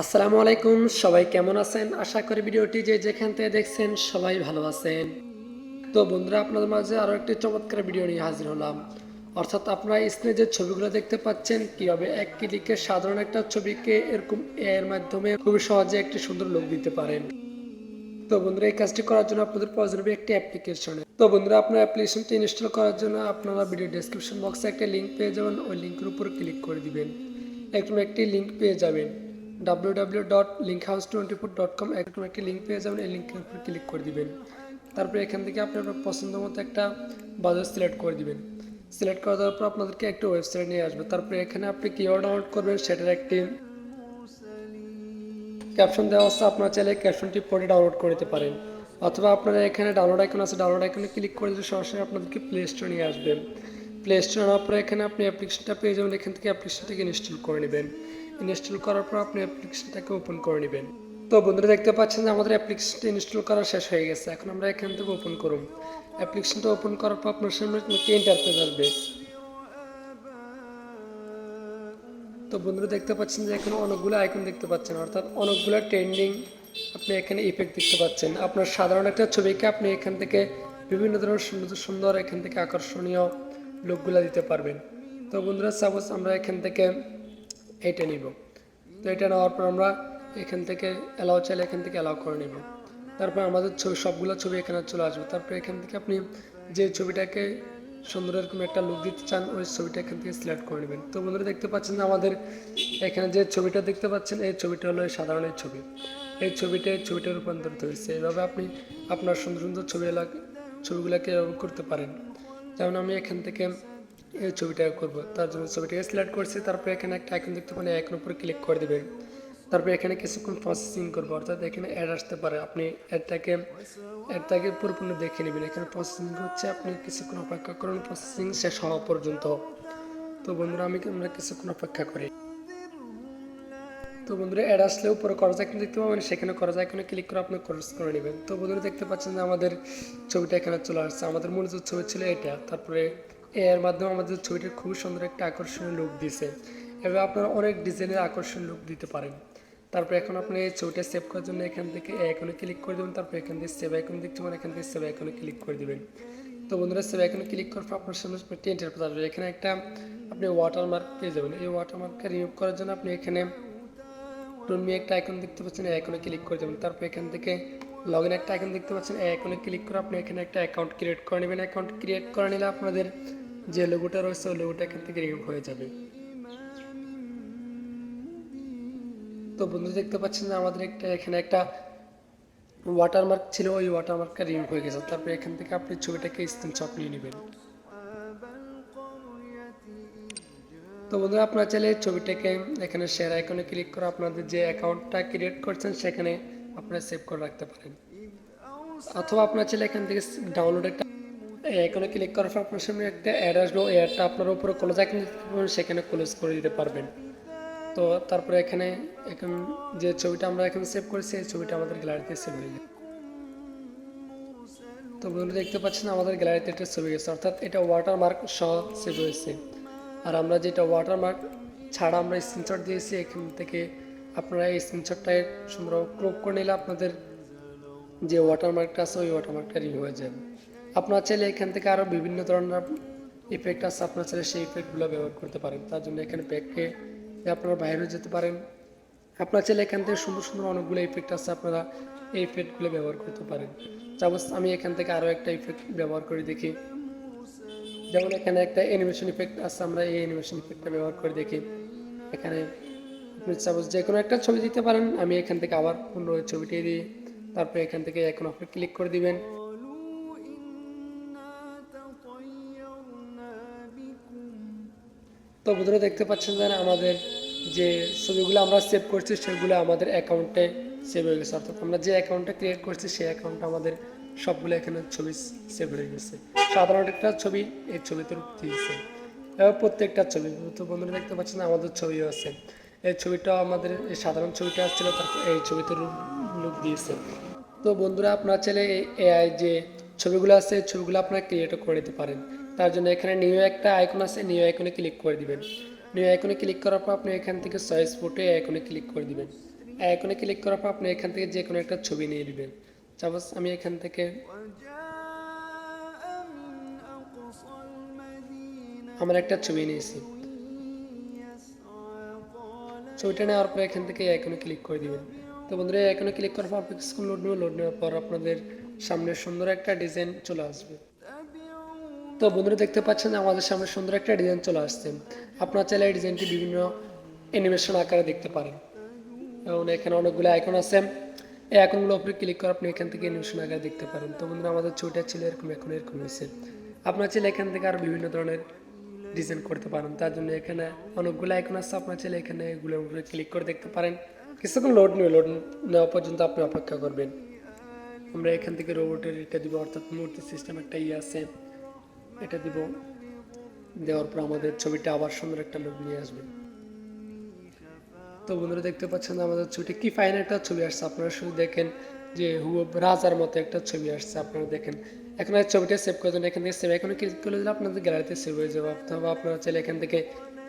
আসসালামু আলাইকুম, সবাই কেমন আছেন? আশা করি ভিডিওটি যে যেখান থেকে দেখছেন সবাই ভালো আছেন। তো বন্ধুরা, আপনাদের মাঝে আরও একটি চমৎকার ভিডিও নিয়ে হাজির হলাম। অর্থাৎ আপনারা স্ক্রিনে যে ছবিগুলো দেখতে পাচ্ছেন, কীভাবে এক ক্লিকে সাধারণ একটা ছবিকে এরকম এর মাধ্যমে খুবই সহজে একটি সুন্দর লোক দিতে পারেন। তো বন্ধুরা, এই কাজটি করার জন্য আপনাদের প্রয়োজন হবে একটি অ্যাপ্লিকেশনে তো বন্ধুরা, আপনার অ্যাপ্লিকেশনটি ইনস্টল করার জন্য আপনারা ভিডিও ডেসক্রিপশন বক্সে একটা লিঙ্ক পেয়ে যাবেন। ওই লিঙ্কের উপর ক্লিক করে দিবেন। একদম একটি লিঙ্ক পেয়ে যাবেন। W W dot link house twenty four dot com একদম একটি লিঙ্ক পেয়ে যাবেন। এই লিঙ্কের উপর ক্লিক করে দিবেন। তারপরে এখান থেকে আপনি আপনার পছন্দ মতো একটা বাজার সিলেক্ট করে দিবেন। সিলেক্ট করে দেওয়ার পর আপনাদেরকে একটা ওয়েবসাইট নিয়ে আসবে। তারপরে এখানে আপনি কিওয়ার্ড ডাউনলোড করবেন, সেটার একটি ক্যাপশন দেওয়া আছে। আপনারা চাইলে ক্যাপশনটি পড়ে ডাউনলোড করে নিতে পারেন। অথবা আপনারা এখানে ডাউনলোড আইকন আছে ডাউনলোড আইকনে ক্লিক করে দিলে সরাসরি আপনাদেরকে প্লে স্টোর নিয়ে আসবেন প্লে স্টোর আনার পরে এখানে আপনি অ্যাপ্লিকেশনটা পেয়ে যাবেন। এখান থেকে অ্যাপ্লিকেশনটাকে ইনস্টল করে নেবেন। ইনস্টল করার পর আপনি অ্যাপ্লিকেশনটাকে ওপেন করে নেবেন। তো বন্ধুরা, দেখতে পাচ্ছেন যে আমাদের অ্যাপ্লিকেশনটা ইনস্টল করা শেষ হয়ে গেছে। এখন আমরা এখান থেকে ওপেন করুন অ্যাপ্লিকেশনটা ওপেন করার পর আপনার সামনে একটি ইন্টারফেস আসবে। তো বন্ধুরা, দেখতে পাচ্ছেন যে এখানে অনেকগুলো আইকন দেখতে পাচ্ছেন। অর্থাৎ অনেকগুলো ট্রেন্ডিং আপনি এখানে ইফেক্ট দেখতে পাচ্ছেন। আপনার সাধারণ একটা ছবিকে আপনি এখান থেকে বিভিন্ন ধরনের সুন্দর সুন্দর এখান থেকে আকর্ষণীয় লুকগুলো দিতে পারবেন। তো বন্ধুরা সাপোজ আমরা এখান থেকে এইটা নিব। তো এটা নেওয়ার পর আমরা এখান থেকে অ্যালাউ চাইলে এখান থেকে অ্যালাউ করে নেব। তারপর আমাদের ছবি, সবগুলো ছবি এখানে চলে আসবে। তারপর এখান থেকে আপনি যে ছবিটাকে সুন্দর এরকম একটা লুক দিতে চান, ওই ছবিটা এখান থেকে সিলেক্ট করে নেবেন। তো বন্ধুরা, দেখতে পাচ্ছেন আমাদের এখানে যে ছবিটা দেখতে পাচ্ছেন, এই ছবিটা হলো সাধারণ এই ছবি। এই ছবিটা এই ছবিটা রূপান্তরিত হয়েছে। এভাবে আপনি আপনার সুন্দর সুন্দর ছবি এলাকা ছবিগুলোকে করতে পারেন। যেমন আমি এখান থেকে এই ছবিটা করব। তার জন্য ছবিটাকে সিলেক্ট করছি, তারপর এখানে একটা আইকন দেখতে পারেন আইকন উপরে ক্লিক করে দেবেন। তারপরে এখানে কিছুক্ষণ প্রসেসিং করব, অর্থাৎ এখানে অ্যাড আসতে পারে। আপনি অ্যাডটাকে অ্যাডটাকে পুরোপুরি দেখে নেবেন। এখানে প্রসেসিং হচ্ছে, আপনি কিছুক্ষণ অপেক্ষা করুন প্রসেসিং শেষ হওয়া পর্যন্ত। তো বন্ধুরা, আমি আমরা কিছুক্ষণ অপেক্ষা করি। তো বন্ধুরা অ্যাড আসলে উপরে করজ আইকন দেখতে পাবেন, সেখানে করজ আইকনে ক্লিক করে আপনি করজ করে নেবেন। তো বন্ধুরা, দেখতে পাচ্ছেন যে আমাদের ছবিটা এখানে চলে আসছে। আমাদের মূলত ছবি ছিল এটা, তারপরে এর মাধ্যমে আমাদের ছবিটার খুবই সুন্দর একটা আকর্ষণীয় লুক দিছে এভাবে আপনারা অনেক ডিজাইনের আকর্ষণ লুক দিতে পারেন। তারপরে এখন আপনি এই ছবিটা সেভ করার জন্য এখান থেকে এখনে ক্লিক করে দেবেন। তারপর এখান থেকে সেভ আইকন দেখতে পাবেন, এখান থেকে সেভ আইকনে ক্লিক করে দেবেন। তো বন্ধুরা সেভ আইকনে ক্লিক করার পর আপনার সামনে টেন্টের আসবে। এখানে একটা আপনি ওয়াটারমার্ক পেয়ে যাবেন। এই ওয়াটারমার্ককে রিমুভ করার জন্য আপনি এখানে টুনমি একটা আইকন দেখতে পাচ্ছেন, এই আইকনে ক্লিক করে দেবেন। তারপর এখান থেকে লগ ইন একটা আইকন দেখতে পাচ্ছেন, এই আইকনে ক্লিক করে আপনি এখানে একটা অ্যাকাউন্ট ক্রিয়েট করে নেবেন। অ্যাকাউন্ট ক্রিয়েট করে নিলে আপনাদের যে লোগোটা রয়েছে, ওই লোগোটা এখান থেকে রিমুভ হয়ে যাবে। তো বন্ধু দেখতে পাচ্ছেন আমাদের একটা এখানে একটা ওয়াটারমার্ক ছিল, ওই ওয়াটারমার্কটা রিমুভ হয়ে গেছে। তারপর এখান থেকে আপনি ছবিটাকে স্ক্রিনশট নিয়ে নেবেন। তো বন্ধুরা, আপনারা চাইলে ছবিটাকে এখানে শেয়ার আইকনে ক্লিক করে আপনাদের যে অ্যাকাউন্টটা ক্রিয়েট করছেন, সেখানে আপনারা সেভ করে রাখতে পারেন। অথবা আপনার চাইলে এখান থেকে ডাউনলোড একটা আইকনে ক্লিক করার পর আপনার সামনে একটা অ্যাড আসবে। ওই অ্যাডটা আপনার উপরে ক্লোজ আইকন সেখানে ক্লোজ করে দিতে পারবেন। তো তারপরে এখানে এখন যে ছবিটা আমরা এখানে সেভ করেছি, এই ছবিটা আমাদের গ্যালারিতে সেভ হয়ে যায় তো বন্ধুরা, দেখতে পাচ্ছেন আমাদের গ্যালারিতে একটা ছবি গেছে, অর্থাৎ এটা ওয়াটারমার্ক সহ সেভ হয়েছে। আর আমরা যেটা ওয়াটারমার্ক ছাড়া আমরা স্ক্রিনশট দিয়েছি, এখান থেকে আপনারা এই স্ক্রিনশটটা সুন্দর ক্রপ করে নিলে আপনাদের যে ওয়াটারমার্কটা আছে, ওই ওয়াটারমার্কটা রিমুভ হয়ে যাবে। আপনার চাইলে এখান থেকে আরও বিভিন্ন ধরনের ইফেক্ট আছে, আপনার চাইলে সেই ইফেক্টগুলো ব্যবহার করতে পারেন। তার জন্য এখানে ব্যাগকে আপনারা বাইরে যেতে পারেন। আপনার চাইলে এখান থেকে সুন্দর সুন্দর অনেকগুলো ইফেক্ট আছে, আপনারা এই ইফেক্টগুলো ব্যবহার করতে পারেন। সাপোজ আমি এখান থেকে আরও একটা ইফেক্ট ব্যবহার করে দেখি। যেমন এখানে একটা অ্যানিমেশন ইফেক্ট আছে, আমরা এই অ্যানিমেশন ইফেক্টটা ব্যবহার করে দেখি। এখানে আপনি সাপোজ যে কোনো একটা ছবি দিতে পারেন, আমি এখান থেকে আবার অন্য ছবিটি দিই। তারপরে এখান থেকে এখন আপনি ক্লিক করে দিবেন। তো বন্ধুরা দেখতে পাচ্ছেন যে আমাদের যে ছবিগুলো আমরা সেভ করছি, সেগুলো আমাদের অ্যাকাউন্টে সেভ হয়ে গেছে। অর্থাৎ আমরা যে অ্যাকাউন্টটা ক্রিয়েট করছি, সেই অ্যাকাউন্টটা আমাদের সবগুলো এখানে ছবি সেভ হয়ে গেছে। সাধারণ একটা ছবি এই ছবিতে রূপ দিয়েছে। এবার প্রত্যেকটা ছবি, তো বন্ধুরা দেখতে পাচ্ছেন আমাদের ছবিও আছে। এই ছবিটা আমাদের, এই সাধারণ ছবিটা আসছিল তারপর এই ছবিতে রূপ লুক দিয়েছে। তো বন্ধুরা আপনারা চাইলে এই এআই যে ছবিগুলো আছে, এই ছবিগুলো আপনারা ক্রিয়েটও করে দিতে পারেন। তার জন্য এখানে নিউ একটা আইকন আছে নিউ আইকনে ক্লিক করে দিবেন। নিউ আইকনে ক্লিক করার পর আপনি এখান থেকে চয়েস ফটো আইকনে ক্লিক করে দিবেন। আইকনে ক্লিক করার পর আপনি এখান থেকে যে কোনো একটা ছবি নিয়ে নেবেন। আমি এখান থেকে। আমার একটা ছবি নিয়েছি। ছবিটা নেওয়ার পর এখান থেকে এখনও ক্লিক করে দিবেন। তো বন্ধুরা এখনও ক্লিক করার পর স্কুল লোড নেবে লোড নেওয়ার পর আপনাদের সামনে সুন্দর একটা ডিজাইন চলে আসবে। তো বন্ধুরা, দেখতে পাচ্ছেন আমাদের সামনে সুন্দর একটা ডিজাইন চলে আসছে। আপনার চাইলে এই ডিজাইনটি বিভিন্ন অ্যানিমেশন আকারে দেখতে পারেন। এবং এখানে অনেকগুলো আইকন আছে। এই আইকনগুলো উপরে ক্লিক করে আপনি এখান থেকে অ্যানিমেশন আকারে দেখতে পারেন। তো বন্ধুরা, আমাদের ছবিটা ছিল এরকম, এখন এরকম হয়েছে। আপনার ছেলে এখান থেকে আরও বিভিন্ন ধরনের ডিজাইন করতে পারেন। তার জন্য এখানে অনেকগুলো আইকন আছে। আপনার ছেলে এখানে এগুলোর উপরে ক্লিক করে দেখতে পারেন। কিছুক্ষণ লোড নেবে লোড নেওয়া পর্যন্ত আপনি অপেক্ষা করবেন। আমরা এখান থেকে রোবটের এটা দিব, অর্থাৎ মূর্তি সিস্টেম একটা ইয়ে আছে। এটা দিব। দেওয়ার পর আমাদের ছবিটা আবার সুন্দর একটা লোক নিয়ে আসবে। তো বন্ধুরা দেখতে পাচ্ছেন আমাদের ছবিটা কি ফাইন একটা ছবি আসছে। আপনারা শুধু দেখেন যে হু রাজার মতো একটা ছবি আসছে, আপনারা দেখেন। এখন আর ছবিটা সেভ করে দেন এখান থেকে সেভ এখন ক্লিক করে দিলে আপনাদের গ্যালারিতে সেভ হয়ে যাবে। অথবা আপনারা চাইলে এখান থেকে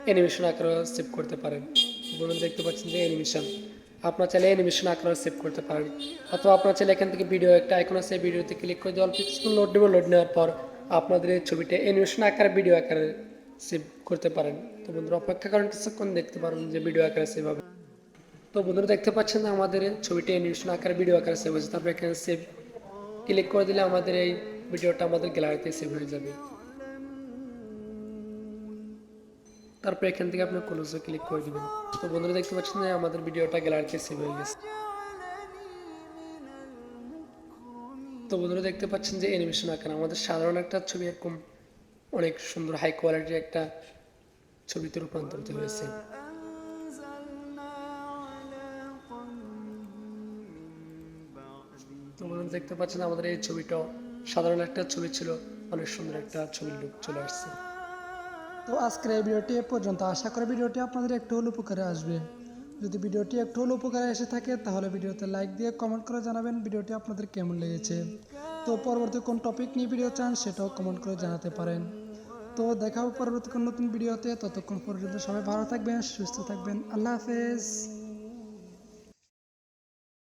অ্যানিমেশন আকারে সেভ করতে পারেন। বলুন দেখতে পাচ্ছেন যে অ্যানিমেশন আপনারা চাইলে অ্যানিমেশন আকারে সেভ করতে পারেন। অথবা আপনারা চাইলে এখান থেকে ভিডিও একটা আইকন আছে ভিডিওতে ক্লিক করে দিয়ে অল্প কিছুক্ষণ লোড নেবে লোড নেওয়ার পর আপনাদের এই ছবিটা অ্যানিমেশন আকারে ভিডিও আকারে সেভ করতে পারেন। তো বন্ধুরা অপেক্ষা করেন কিছুক্ষণ, দেখতে পারেন যে ভিডিও আকারে সেভ হবে। তো বন্ধুরা দেখতে পাচ্ছেন আমাদের ছবিটি অ্যানিমেশন আকারে ভিডিও আকারে সেভ হয়েছে। তারপর এখানে সেভ ক্লিক করে দিলে আমাদের এই ভিডিওটা আমাদের গ্যালারিতে সেভ হয়ে যাবে। তারপর এখান থেকে আপনি ক্লোজে ক্লিক করে দিবেন। তো বন্ধুরা দেখতে পাচ্ছেন যে আমাদের ভিডিওটা গ্যালারিতে সেভ হয়ে গেছে। তো বন্ধুরা দেখতে পাচ্ছেন যে অ্যানিমেশন আকার আমাদের সাধারণ একটা ছবি এরকম অনেক সুন্দর হাই কোয়ালিটির একটা ছবিতে রূপান্তরিত হয়েছে। তো দেখতে পাচ্ছেন আমাদের এই ছবিটাও সাধারণ একটা ছবি ছিল, অনেক সুন্দর একটা ছবির লুক চলে আসছে। তো আজকের এই ভিডিওটি এ পর্যন্ত। আশা করি ভিডিওটি আপনাদের একটু হলে উপকারে আসবে। যদি ভিডিওটি একটু হলে উপকারে এসে থাকে, তাহলে ভিডিওতে লাইক দিয়ে কমেন্ট করে জানাবেন ভিডিওটি আপনাদের কেমন লেগেছে। তো পরবর্তী কোন টপিক নিয়ে ভিডিও চান, সেটাও কমেন্ট করে জানাতে পারেন। তো দেখা হবে পরবর্তী কোন নতুন ভিডিওতে ততক্ষণ পর্যন্ত সবাই ভালো থাকবেন, সুস্থ থাকবেন। আল্লাহ হাফেজ।